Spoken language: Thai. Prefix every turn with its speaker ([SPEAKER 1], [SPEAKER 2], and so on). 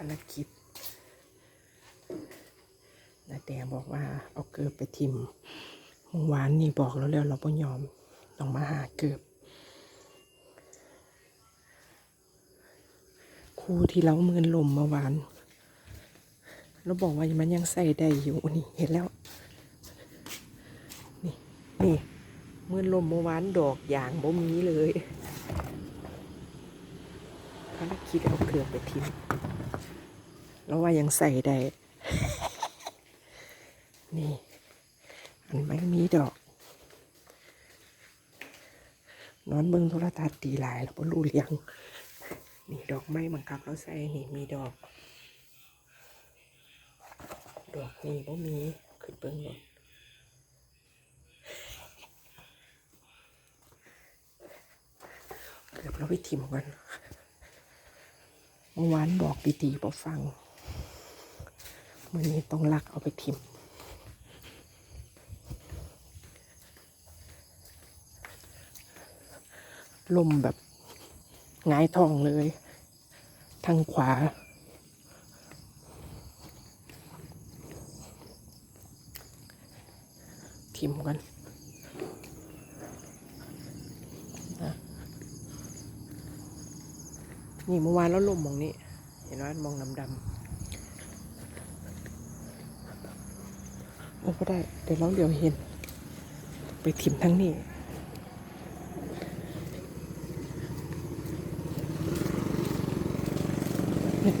[SPEAKER 1] ารกิจนาแต่บอกว่าเอาเกิบไปทิมเมื่อวานนี่บอกแล้วแล้วเราไม่ยอมต้องมาหาเกิบครูที่เรามือนลมเมื่อวานเราบอกว่ามันยังใส่ได้อยู่นี่เห็นแล้ว นี่นี่เมือนลมเมื่อวานดอกอย่างบ่มีเลยภารกิจเอาเกือบไปทิ้ง แล้วว่ายังใส่ได้ นี่อันไม่มีดอก นอนเบิ่งโทรทัศน์ตีหลายแล้วบ่รู้เลี้ยง นี่ดอกไม้บังคับเราใส่นี่มีดอก ดอกนี่บ่มีขึ้นเบิ่งหมดเกือบเราไปทิมกันเมื่อวานบอกดีๆบ่ฟัง มื่อนี้ต้องลักเอาไปทิมลมแบบงายทองเลย ทางขวา ทิมกันนี่เมื่อวานแล้วลมมองนี้ เห็นไหมมองดำดำๆ อ้ก็ได้ เดี๋ยวเราเดี๋ยวเห็น ไปถิ่มทั้งนี้นี่